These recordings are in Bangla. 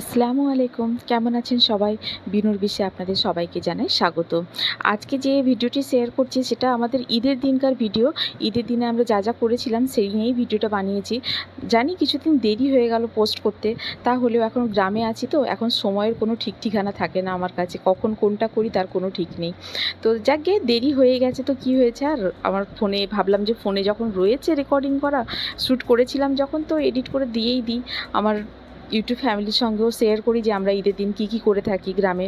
আসসালামু আলাইকুম। কেমন আছেন সবাই? বিনুর বিষয়ে আপনাদের সবাইকে জানাই স্বাগত। আজকে যে ভিডিওটি শেয়ার করছি, সেটা আমাদের ঈদের দিনকার ভিডিও। ঈদের দিনে আমরা যা যা করেছিলাম, সেই নিয়েই ভিডিওটা বানিয়েছি। জানি কিছুদিন দেরি হয়ে গেল পোস্ট করতে তা হলেও এখন গ্রামে আছি তো, এখন সময়ের কোনো ঠিক ঠিকানা থাকে না আমার কাছে। কখন কোনটা করি, তার কোনো ঠিক নেই। তো যাকে দেরি হয়ে গেছে তো কি হয়েছে? আর আমার ফোনে ভাবলাম যে ফোনে যখন রয়েছে রেকর্ডিং করা শ্যুট করেছিলাম যখন, তো এডিট করে দিয়েই দিই। আমার ইউটিউব ফ্যামিলির সঙ্গেও শেয়ার করি যে আমরা ঈদের দিন কী কী করে থাকি গ্রামে।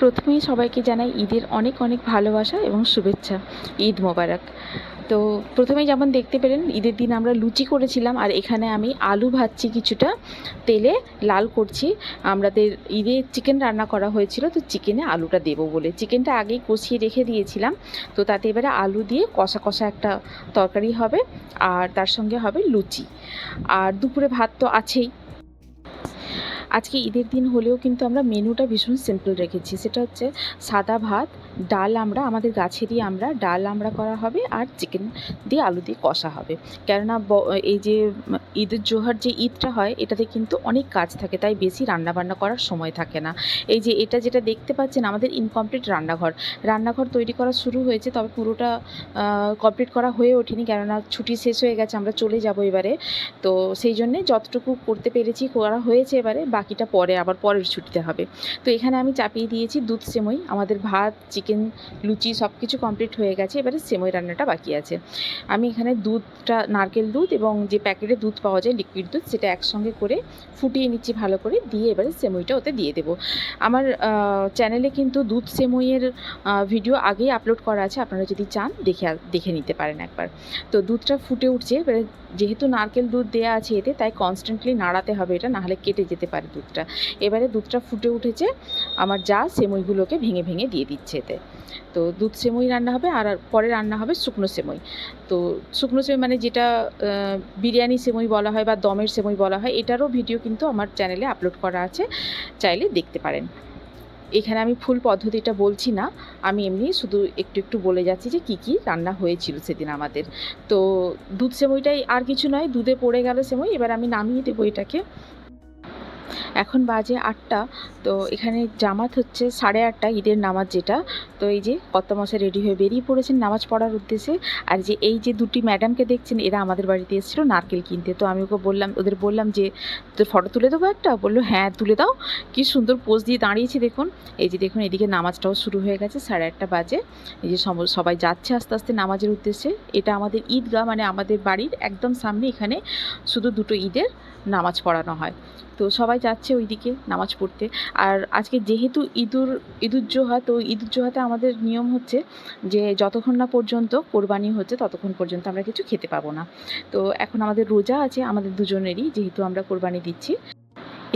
প্রথমেই সবাইকে জানাই ঈদের অনেক অনেক ভালোবাসা এবং শুভেচ্ছা। ঈদ মোবারক। তো প্রথমেই যেমন দেখতে পেলেন, ঈদের দিন আমরা লুচি করেছিলাম আর এখানে আমি আলু ভাজছি কিছুটা, তেলে লাল করছি। আমাদের ঈদে চিকেন রান্না করা হয়েছিল, তো চিকেনে আলুটা দেবো বলে। চিকেনটা আগেই কষিয়ে রেখে দিয়েছিলাম, তো তাতে এবারে আলু দিয়ে কষা কষা একটা তরকারি হবে, আর তার সঙ্গে হবে লুচি। আর দুপুরে ভাত তো আছেই। আজকে ঈদের দিন হলেও কিন্তু আমরা মেনুটা ভীষণ সিম্পল রেখেছি। সেটা হচ্ছে সাদা ভাত, ডাল আমরা, আমাদের গাছেরই আমরা, ডাল আমরা করা হবে আর চিকেন দিয়ে আলু দিয়ে কষা হবে। কেননা এই যে ঈদের জোহার যে ঈদটা হয়, এটাতে কিন্তু অনেক কাজ থাকে, তাই বেশি রান্না বান্না করার সময় থাকে না। এই যে এটা যেটা দেখতে পাচ্ছেন, আমাদের ইনকমপ্লিট রান্নাঘর। রান্নাঘর তৈরি করা শুরু হয়েছে, তবে পুরোটা কমপ্লিট করা হয়ে ওঠেনি, কেননা ছুটি শেষ হয়ে গেছে, আমরা চলে যাব এবারে। তো সেই জন্যে যতটুকু করতে পেরেছি করা হয়েছে এবারে বাকিটা পরে আবার পরের ছুটিতে হবে। তো এখানে আমি চাপিয়ে দিয়েছি দুধ, সেমই। আমাদের ভাত, চিকেন, লুচি সব কিছু কমপ্লিট হয়ে গেছে। এবারে সেমই রান্নাটা বাকি আছে। আমি এখানে দুধটা, নারকেল দুধ এবং যে প্যাকেটে দুধ পাওয়া যায় লিকুইড দুধ, সেটা একসঙ্গে করে ফুটিয়ে নিচ্ছি ভালো করে। দিয়ে এবারে সেমইটা ওতে দিয়ে দেবো। আমার চ্যানেলে কিন্তু দুধ, সেমইয়ের ভিডিও আগেই আপলোড করা আছে। আপনারা যদি চান, দেখে দেখে নিতে পারেন একবার। তো দুধটা ফুটে উঠছে। এবারে যেহেতু নারকেল দুধ দেওয়া আছে এতে, তাই কনস্ট্যান্টলি নাড়াতে হবে এটা, নাহলে কেটে যেতে পারে। দুধটা। এবারে দুধটা ফুটে উঠেছে। আমার যা সেমইগুলোকে ভেঙে ভেঙে দিয়ে দিচ্ছে এতে। তো দুধ সেমই রান্না হবে আর পরে রান্না হবে শুকনো সেমই। তো শুকনো সেমই মানে যেটা বিরিয়ানি সেমই বলা হয় বা দমের সেমই বলা হয়, এটারও ভিডিও কিন্তু আমার চ্যানেলে আপলোড করা আছে। চাইলে দেখতে পারেন। এখানে আমি ফুল পদ্ধতিটা বলছি না। আমি এমনি শুধু একটু একটু বলে যাচ্ছি যে কী কী রান্না হয়েছিল সেদিন আমাদের। তো দুধ সেমইটাই আর কিছু নয়, দুধে পড়ে গেল সেমই। এবার আমি নামিয়ে দেবো এটাকে। এখন বাজে আটটা, তো এখানে জামাত হচ্ছে সাড়ে আটটা, ঈদের নামাজ যেটা। তো এই যে কত মাসে রেডি হয়ে বেরিয়ে পড়েছেন নামাজ পড়ার উদ্দেশ্যে। আর যে এই যে দুটি ম্যাডামকে দেখছেন, এরা আমাদের বাড়িতে এসেছিল নারকেল কিনতে। তো আমি ওকে বললাম, ওদের বললাম যে, তোর ফটো তুলে দেবো একটা? বলল হ্যাঁ তুলে দাও। কি সুন্দর পোজ দিয়ে দাঁড়িয়েছি দেখুন। এই যে দেখুন, এদিকে নামাজটাও শুরু হয়ে গেছে, সাড়ে আটটা বাজে। এই যে সবাই যাচ্ছে আস্তে আস্তে নামাজের উদ্দেশ্যে। এটা আমাদের ঈদগাহ মানে আমাদের বাড়ির একদম সামনে এখানে শুধু দুটো ঈদের নামাজ পড়ানো হয়। তো সবাই যাচ্ছে ওইদিকে নামাজ পড়তে। আর আজকে যেহেতু ঈদুর ঈদুজ্জোহা তো ঈদুজ্জোহাতে আমাদের নিয়ম হচ্ছে যে যতক্ষণ না পর্যন্ত কোরবানি হচ্ছে ততক্ষণ পর্যন্ত আমরা কিছু খেতে পাবো না। তো এখন আমাদের রোজা আছে, আমাদের দুজনেরই যেহেতু আমরা কোরবানি দিচ্ছি।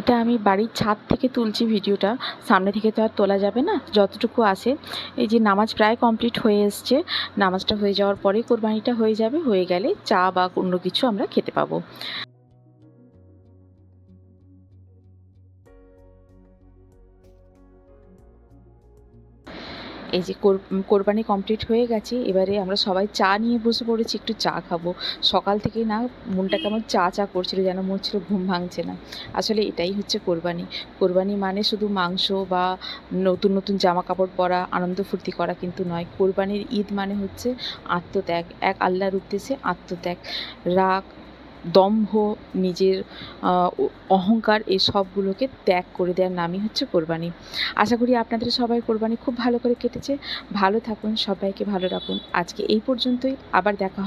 এটা আমি বাড়ির ছাদ থেকে তুলছি ভিডিওটা, সামনে থেকে তো আর তোলা যাবে না, যতটুকু আসে এই যে নামাজ প্রায় কমপ্লিট হয়ে এসছে, নামাজটা হয়ে যাওয়ার পরে কোরবানিটা হয়ে যাবে, হয়ে গেলে চা বা অন্য কিছু আমরা খেতে পাবো। এই যে কোর- কোরবানি কমপ্লিট হয়ে গেছে, এবারে আমরা সবাই চা নিয়ে বসে পড়েছি, একটু চা খাব। সকাল থেকে না, মনটা কেমন চা চা করছিল, যেন মনে হচ্ছিল ঘুম ভাঙছে না। আসলে এটাই হচ্ছে কোরবানি। কোরবানি মানে শুধু মাংস বা নতুন নতুন জামা কাপড় পরা, আনন্দ ফুর্তি করা কিন্তু নয়। কোরবানির ঈদ মানে হচ্ছে আত্মত্যাগ। এক আল্লাহর উদ্দেশ্যে আত্মত্যাগ। রাগ দম্ভ, নিজের অহংকার এই সবগুলোকে ত্যাগ করে দেওয়ার নামই হচ্ছে কোরবানি। আশা করি আপনাদের সবাই কোরবানি খুব ভালো করে কেটেছে। ভালো থাকুন, সবাইকে ভালো রাখুন। আজকে এই পর্যন্তই। আবার দেখা হবে